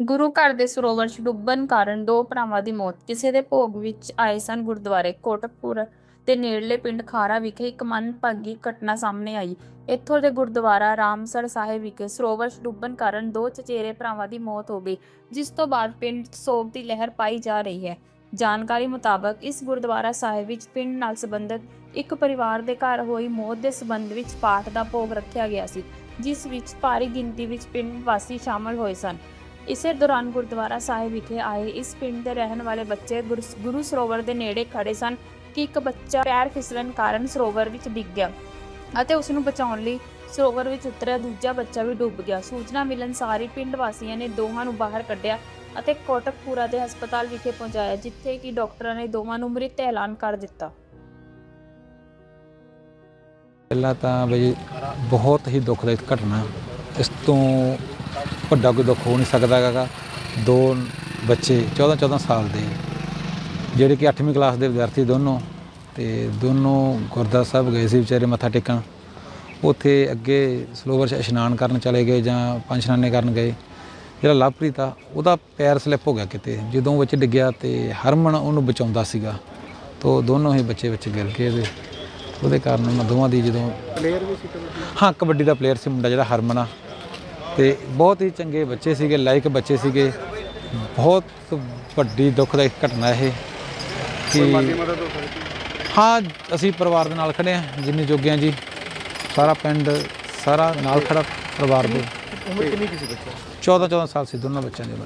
ਗੁਰੂ ਘਰ ਦੇ ਸਰੋਵਰ 'ਚ ਡੁੱਬਣ ਕਾਰਨ ਦੋ ਭਰਾਵਾਂ ਦੀ ਮੌਤ। ਕਿਸੇ ਦੇ ਭੋਗ ਵਿੱਚ ਆਏ ਸਨ ਗੁਰਦੁਆਰੇ ਕੋਟਕਪੁਰ ਦੇ ਨੇੜਲੇ ਪਿੰਡ ਖਾਰਾ ਵਿਖੇ ਇੱਕ ਮੰਦਭਾਗੀ ਘਟਨਾ ਸਾਹਮਣੇ ਆਈ। ਇੱਥੋਂ ਦੇ ਗੁਰਦੁਆਰਾ ਰਾਮਸਰ ਸਾਹਿਬ ਵਿਖੇ ਸਰੋਵਰ 'ਚ ਡੁੱਬਣ ਕਾਰਨ ਦੋ ਚਚੇਰੇ ਭਰਾਵਾਂ ਦੀ ਮੌਤ ਹੋ ਗਈ, ਜਿਸ ਤੋਂ ਬਾਅਦ ਪਿੰਡ ਸੋਗ ਦੀ ਲਹਿਰ ਪਾਈ ਜਾ ਰਹੀ ਹੈ। ਜਾਣਕਾਰੀ ਮੁਤਾਬਕ ਇਸ ਗੁਰਦੁਆਰਾ ਸਾਹਿਬ ਵਿੱਚ ਪਿੰਡ ਨਾਲ ਸੰਬੰਧਿਤ ਇੱਕ ਪਰਿਵਾਰ ਦੇ ਘਰ ਹੋਈ ਮੌਤ ਦੇ ਸੰਬੰਧ ਵਿੱਚ ਪਾਠ ਦਾ ਭੋਗ ਰੱਖਿਆ ਗਿਆ ਸੀ, ਜਿਸ ਵਿੱਚ ਭਾਰੀ ਗਿਣਤੀ ਵਿੱਚ ਪਿੰਡ ਵਾਸੀ ਸ਼ਾਮਲ ਹੋਏ ਸਨ। ਇਸੇ ਦੌਰਾਨ ਗੁਰਦੁਆਰਾ ਸਾਹਿਬ ਵਿਖੇ ਆਏ। ਇਸ ਪਿੰਡ ਦੇ ਰਹਿਣ ਵਾਲੇ ਬੱਚੇ ਗੁਰੂ ਸਰੋਵਰ ਦੇ ਨੇੜੇ ਖੜੇ ਸਨ ਕਿ ਇੱਕ ਬੱਚਾ ਪੈਰ ਫਿਸਲਣ ਕਾਰਨ ਸਰੋਵਰ ਵਿੱਚ ਡਿੱਗ ਗਿਆ ਅਤੇ ਉਸ ਨੂੰ ਬਚਾਉਣ ਲਈ ਸਰੋਵਰ ਵਿੱਚ ਉਤਰਿਆ। ਦੂਜਾ ਬੱਚਾ ਵੀ ਡੁੱਬ ਗਿਆ। ਸੂਚਨਾ ਮਿਲਣ ਸਾਰੀ ਪਿੰਡ ਵਾਸੀਆਂ ਨੇ ਦੋਹਾਂ ਨੂੰ ਬਾਹਰ ਕੱਢਿਆ ਅਤੇ ਕੋਟਕਪੂਰਾ ਦੇ ਹਸਪਤਾਲ ਵਿਖੇ ਪਹੁੰਚਾਇਆ, ਜਿੱਥੇ ਕਿ ਡਾਕਟਰਾਂ ਨੇ ਦੋਵਾਂ ਨੂੰ ਮ੍ਰਿਤ ਐਲਾਨ ਕਰ ਦਿੱਤਾ। ਪਹਿਲਾਂ ਤਾਂ ਬਈ ਬਹੁਤ ਹੀ ਦੁਖਦਾਇਕ ਘਟਨਾ। ਇਸ ਤੋਂ ਵੱਡਾ ਕੋਈ ਦੁੱਖ ਹੋ ਨਹੀਂ ਸਕਦਾ ਹੈਗਾ। ਦੋ ਬੱਚੇ 14 14 ਸਾਲ ਦੇ। ਜਿਹੜੇ ਕਿ 8ਵੀਂ ਕਲਾਸ ਦੇ ਵਿਦਿਆਰਥੀ ਦੋਨੋਂ ਤੇ ਦੋਨੋਂ ਗੁਰਦੁਆਰਾ ਸਾਹਿਬ ਗਏ ਸੀ ਵਿਚਾਰੇ ਮੱਥਾ ਟੇਕਣ। ਉੱਥੇ ਅੱਗੇ ਸਰੋਵਰ 'ਚ ਇਸ਼ਨਾਨ ਕਰਨ ਚਲੇ ਗਏ ਜਾਂ ਪੰਜ ਇਸ਼ਨਾਨੇ ਕਰਨ ਗਏ। ਜਿਹੜਾ ਲਵਪ੍ਰੀਤ ਆ ਉਹਦਾ ਪੈਰ ਸਲਿੱਪ ਹੋ ਗਿਆ ਕਿਤੇ। ਜਦੋਂ ਵਿੱਚ ਡਿੱਗਿਆ ਤੇ ਹਰਮਨ ਉਹਨੂੰ ਬਚਾਉਂਦਾ ਸੀਗਾ। ਤੋ ਦੋਨੋਂ ਹੀ ਬੱਚੇ ਵਿੱਚ ਗਿਰ ਗਏ ਇਹਦੇ ਉਹਦੇ ਕਾਰਨ ਉਹਨਾਂ ਦੋਵਾਂ ਦੀ ਜਦੋਂ ਪਲੇਅਰ ਵੀ ਸੀ ਕਬੱਡੀ ਹਾਂ ਕਬੱਡੀ ਦਾ ਪਲੇਅਰ ਸੀ ਮੁੰਡਾ ਜਿਹੜਾ ਹਰਮਨ ਆ। ਤੇ ਬਹੁਤ ਹੀ ਚੰਗੇ ਬੱਚੇ ਸੀਗੇ ਲਾਇਕ ਬੱਚੇ ਸੀਗੇ। ਬਹੁਤ ਵੱਡੀ ਦੁੱਖਦਾਇਕ ਘਟਨਾ ਇਹ ਕੋਈ ਮਾਲੀ ਕਿ ਹੋ ਅਸੀਂ ਪਰਿਵਾਰ ਦੇ ਨਾਲ ਖੜੇ ਹਾਂ ਜਿੰਨੇ ਜੋਗੇ ਹਾਂ ਜੀ। ਸਾਰਾ ਪਿੰਡ ਸਾਰਾ ਨਾਲ ਖੜਾ ਪਰਿਵਾਰ ਦੇ। ਉਮਰ ਕਿੰਨੀ ਕਿਸੇ ਬੱਚਾ 14 14 ਸਾਲ ਸੀ ਦੋਨੋਂ ਬੱਚਿਆਂ ਦੀ ਉਮਰ।